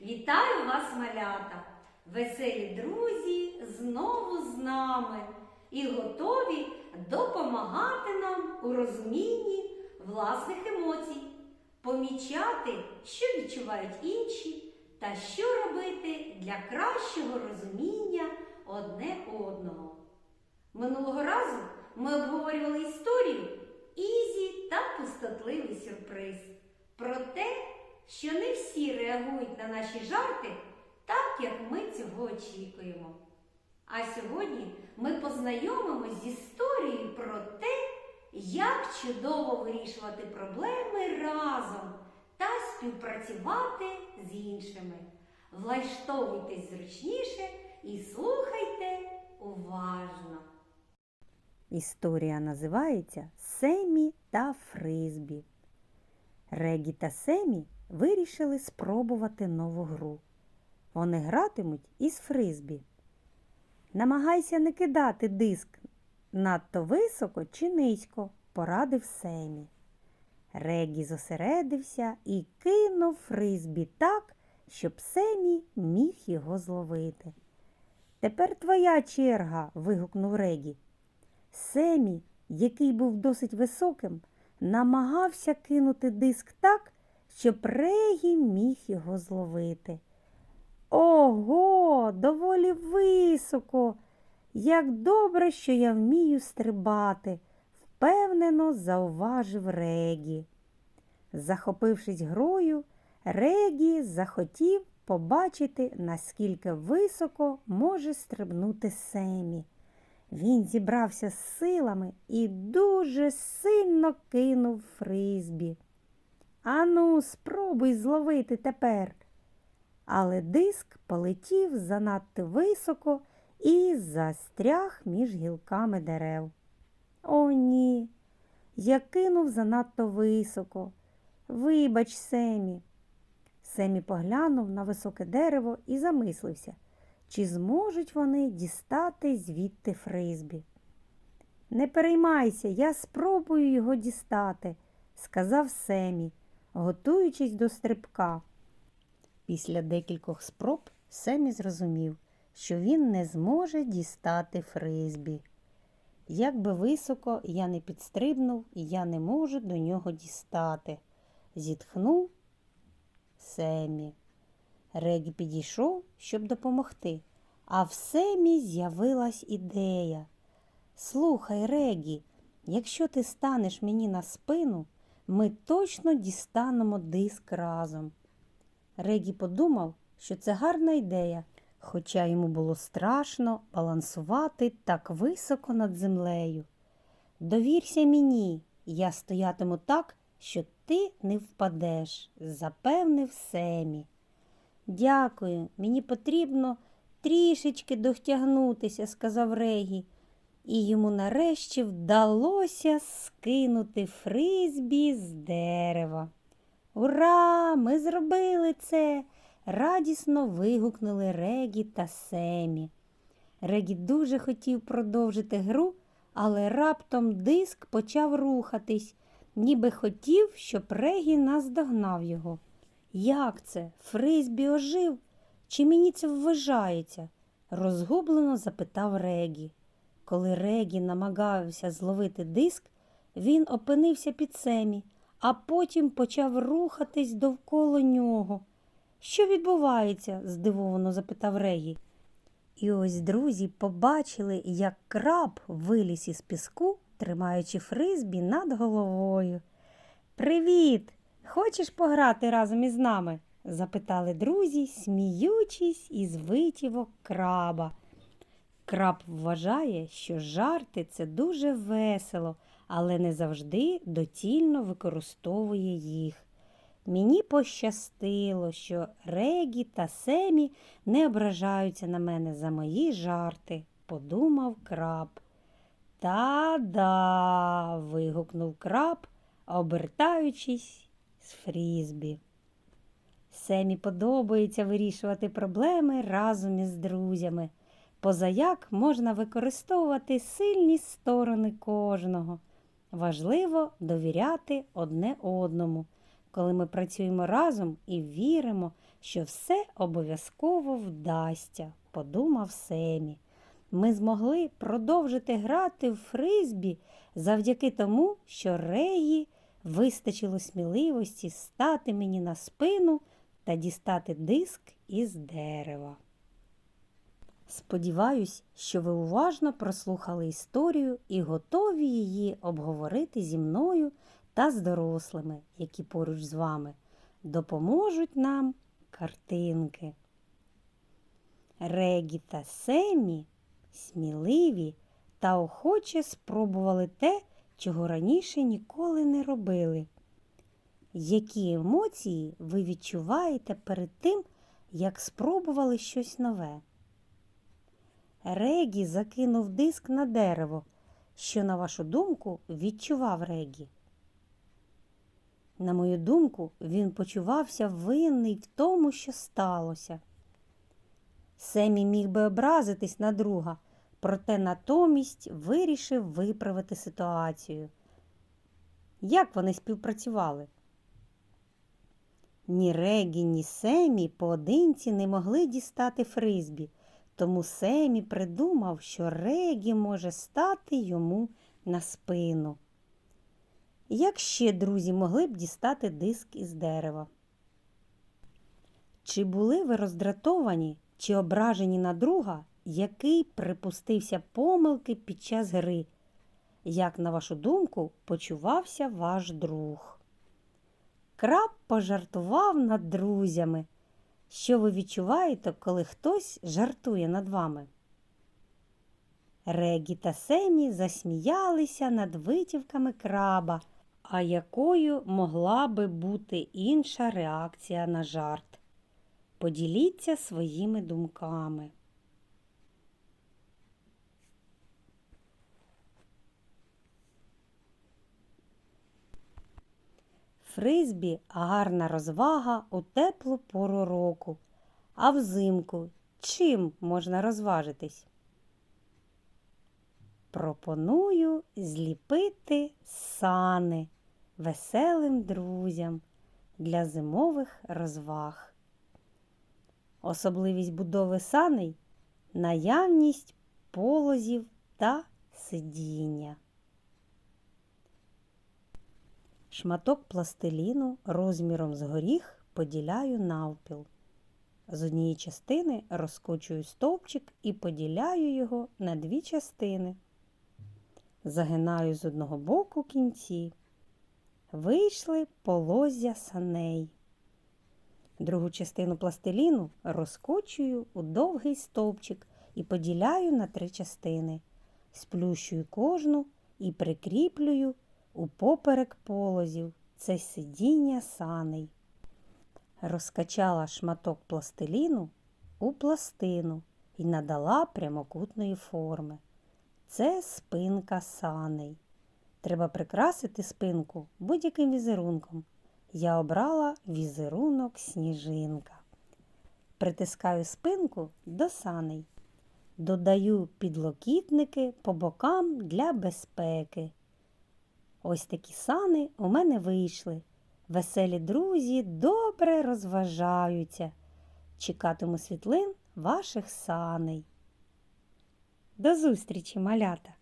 Вітаю вас, малята! Веселі друзі знову з нами і готові допомагати нам у розумінні власних емоцій, помічати, що відчувають інші, та що робити для кращого розуміння одне одного. Минулого разу ми обговорювали історію Ізі та пустотливий сюрприз про те, що не всі реагують на наші жарти так, як ми цього очікуємо. А сьогодні ми познайомимось з історією про те, як чудово вирішувати проблеми разом та співпрацювати з іншими. Влаштовуйтесь зручніше і слухайте уважно. Історія називається Семі та Фризбі. Регі та Семі вирішили спробувати нову гру. Вони гратимуть із Фризбі. Намагайся не кидати диск надто високо чи низько, порадив Семі. Регі зосередився і кинув Фризбі так, щоб Семі міг його зловити. Тепер твоя черга. вигукнув Регі. Семі, який був досить високим, намагався кинути диск так, щоб Регі міг його зловити. Ого, доволі високо. Як добре, що я вмію стрибати, впевнено зауважив Регі. Захопившись грою, Регі захотів побачити, наскільки високо може стрибнути Семі. Він зібрався з силами і дуже сильно кинув фризбі. Ану, спробуй зловити тепер. Але диск полетів занадто високо і застряг між гілками дерев. О, ні, я кинув занадто високо. Вибач, Семі. Семі поглянув на високе дерево і замислився чи зможуть вони дістати звідти фризбі. Не переймайся, я спробую його дістати, сказав Семі, готуючись до стрибка. Після декількох спроб Семі зрозумів, що він не зможе дістати фризбі. Як би високо я не підстрибнув, я не можу до нього дістати, зітхнув Семі. Регі підійшов, щоб допомогти, а в Семі з'явилась ідея. Слухай, Регі, якщо ти станеш мені на спину, ми точно дістанемо диск разом. Регі подумав, що це гарна ідея, хоча йому було страшно балансувати так високо над землею. Довірся мені, я стоятиму так, що ти не впадеш, запевнив Семі. Дякую, мені потрібно трішечки дотягнутися, сказав Регі, і йому нарешті вдалося скинути фризбі з дерева. Ура! Ми зробили це! радісно вигукнули Регі та Семі. Регі дуже хотів продовжити гру, але раптом диск почав рухатись, ніби хотів, щоб Регі наздогнав його. Як це? Фризбі ожив? Чи мені це вважається? розгублено запитав Регі. Коли Регі намагався зловити диск, він опинився під семі, а потім почав рухатись довкола нього. Що відбувається? здивовано запитав Регі. І ось друзі побачили, як краб виліз із піску, тримаючи фризбі над головою. Привіт! Хочеш пограти разом із нами? запитали друзі, сміючись із витівок краба. Краб вважає, що жарти це дуже весело, але не завжди доцільно використовує їх. Мені пощастило, що Регі та Семі не ображаються на мене за мої жарти, подумав краб. Та-да. вигукнув краб, обертаючись з фрізбі. Семі подобається вирішувати проблеми разом із друзями. Позаяк можна використовувати сильні сторони кожного. Важливо довіряти одне одному, коли ми працюємо разом і віримо, що все обов'язково вдасться, подумав Семі. Ми змогли продовжити грати в фризбі завдяки тому, що Регі вистачило сміливості стати мені на спину та дістати диск із дерева. Сподіваюсь, що ви уважно прослухали історію і готові її обговорити зі мною та з дорослими, які поруч з вами допоможуть нам картинки. Регі та Семі сміливі та охоче спробували те, чого раніше ніколи не робили. Які емоції ви відчуваєте перед тим, як спробували щось нове? Регі закинув диск на дерево. Що, на вашу думку, відчував Регі? На мою думку, він почувався винний в тому, що сталося. Семі міг би образитись на друга, проте натомість вирішив виправити ситуацію. Як вони співпрацювали? Ні Регі, ні Семі поодинці не могли дістати фризбі, тому Семі придумав, що Регі може стати йому на спину. Як ще друзі могли б дістати диск із дерева? Чи були ви роздратовані чи ображені на друга, який припустився помилки під час гри? Як, на вашу думку, почувався ваш друг? Краб пожартував над друзями. Що ви відчуваєте, коли хтось жартує над вами? Регі та Семі засміялися над витівками краба, а якою могла би бути інша реакція на жарт? Поділіться своїми думками. Фризбі гарна розвага у теплу пору року, а взимку чим можна розважитись? Пропоную зліпити сани веселим друзям для зимових розваг. Особливість будови саней наявність полозів та сидіння. Шматок пластиліну розміром з горіх поділяю навпіл. З однієї частини розкочую стовпчик і поділяю його на дві частини. Загинаю з одного боку кінці. Вийшли полоззя саней. Другу частину пластиліну розкочую у довгий стовпчик і поділяю на три частини. Сплющую кожну і прикріплюю упоперек полозів. Це сидіння саней. Розкачала шматок пластиліну у пластину і надала прямокутної форми. Це спинка саней. Треба прикрасити спинку будь-яким візерунком. Я обрала візерунок сніжинка. Притискаю спинку до саней. Додаю підлокітники по бокам для безпеки. Ось такі сани у мене вийшли. Веселі друзі добре розважаються. Чекатиму світлин ваших саней. До зустрічі, малята!